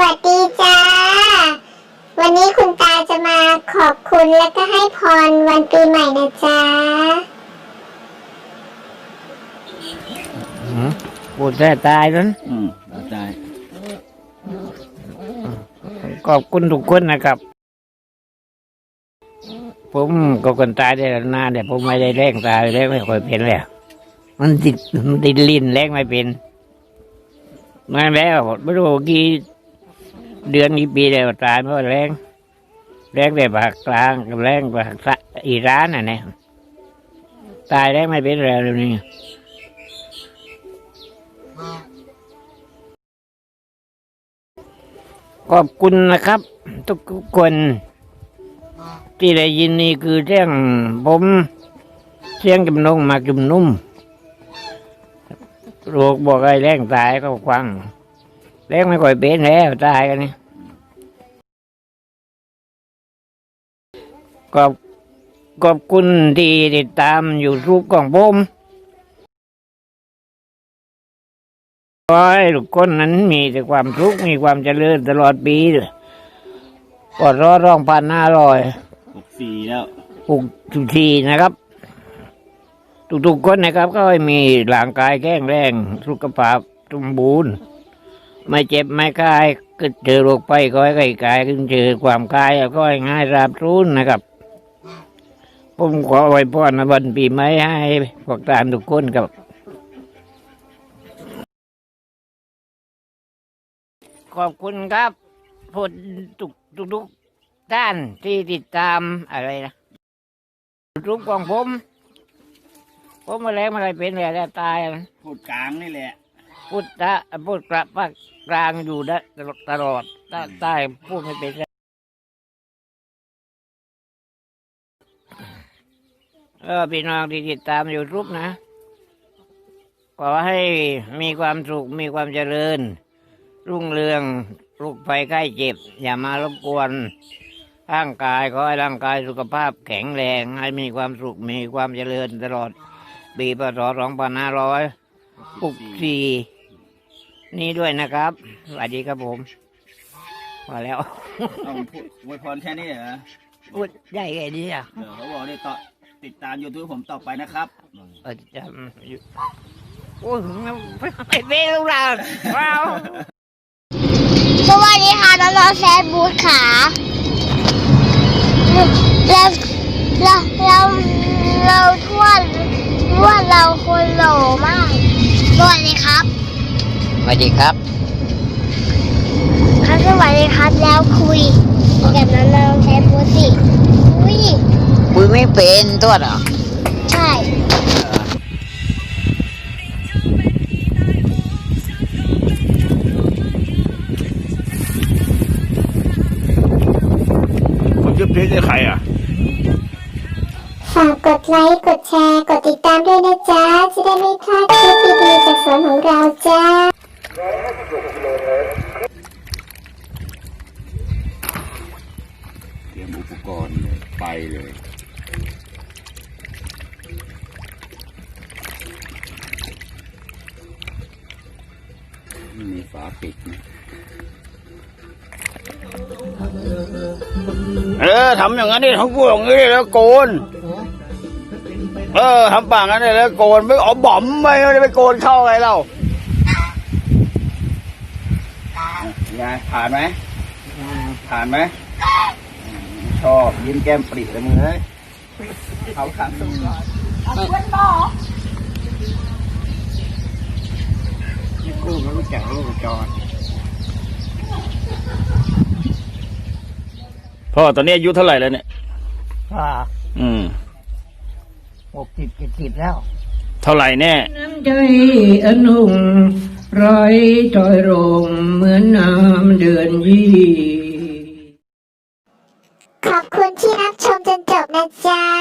วัสดีจ้า วันนี้คุณตาจะมาขอบคุณแล้วก็ให้พรวันปีใหม่นะจ๊ะพูดแต่ตายนั้นอืมเอาใจขอบคุณทุกคนนะครับ ผมก็คนตายได้แล้วนานแต่ผมไม่ได้แรงตายแรงไม่ค่อยเป็นแล้วมันติดมันติดลิ้นแรงไม่เป็นมาแล้วไม่รู้กี่ เดือนกี่ปีแล้วตายเพราะแรงแรงแต่ภาคกลางกับแรงภาคอีรานน่ะเนี่ยตายแรงไม่เป็นแล้วเดี๋ยวนี้ขอบคุณนะครับ ทุกคนที่ได้ยินนี่คือเสียงผมเสียงจำนงมาจุมนุ่มโรคบอกไอ้แรงตายก็ฟัง แรงไม่ค่อยเป็นแล้วตายกันนี่ขอบขอบคุณที่ติดตามอยู่รูปของผมขอให้ทุกคนนั้นมีแต่ความสุขมีความเจริญตลอดปีเลยปลอดรอดร้องพันห้าร้อยหกสี่แล้วปลูกทุกทีนะครับ ทุกๆคนนะครับ ก็ให้มีร่างกายแข็งแรง สุขภาพสมบูรณ์ ไม่เจ็บไม่กายก็เจอโรคไปก็ให้ไกลกายขึ้นเจอความกายก็ให้ง่ายราบรื่นนะครับผมขอไว้พรในวันปีใหม่ให้พวกตานทุกคนครับขอบคุณครับพูดทุกทุกๆท่านที่ติดตามอะไรนะรูปของผม ผมมาแล้วมาอะไรเป็นอะไรแล้วตายนะพูดกลางนี่แหละ พูดตะพูดกระปากกลางอยู่ได้ตลอดตาใต้พูดไม่เป็นแล้วเออพี่น้องที่ติดตามอยู่รูปนะขอให้มีความสุขมีความเจริญ รุ่งเรืองลูกไปใกล้เจ็บ อย่ามารบกวนร่างกายขอให้ร่างกายสุขภาพแข็งแรง ให้มีความสุขมีความเจริญตลอดปีพศสองพันห้าร้อยหกสี่ นี่ด้วยนะครับสวัสดีครับผมมาแล้วต้องพูดอวยพรแค่นี้เหรอพูดได้แค่นี้อะเดี๋ยวเขาบอกนี่ต่อติดตามยูทูบผมต่อไปนะครับเออจำอยู่โอ้ยไม่เป็นลูกเราว้าวสวัสดีค่ะน้องๆแซดบูธขาเราเราเราเราทวดทวดเราคนหล่อมากสวัสดีครับ สวัสดีครับ ครับสวัสดีครับแล้วคุยกับน้องๆแซดบูธสิอุ้ยคุยไม่เป็นตัวเหรอใช่ผมจะเพลงให้ใครอะฝากกดไลค์ กดแชร์ กดติดตามด้วยนะจ๊ะ จะได้ไม่พลาดคลิปดีๆจากสวนของเราจ้า เตรียมอุปกรณ์เลยไปเลยมีฝาปิดนะเออทำอย่างนั้นดิทำพูดอย่างนี้แล้วโกน เออทำปากงั้นเลยแล้วโกนไม่เอาบ่อมไปไม่ได้ไปโกนเข้าไงเรา ไงผ่านไหมผ่านไหมชอบยิ้มแก้มปริเลยมึงเอ้ยเอาขังสุดก่อนนี่กูไม่รู้จักลูกจอดพ่อตอนนี้อายุเท่าไหร่แล้วเนี่ยอ่าอืมหกสิบเจ็ดสิบแล้ว เท่าไหร่แน่น้ำใจอนง ร้อยถอยลงเหมือนน้ำเดือนยี่ขอบคุณที่รับชมจนจบนะจ๊ะ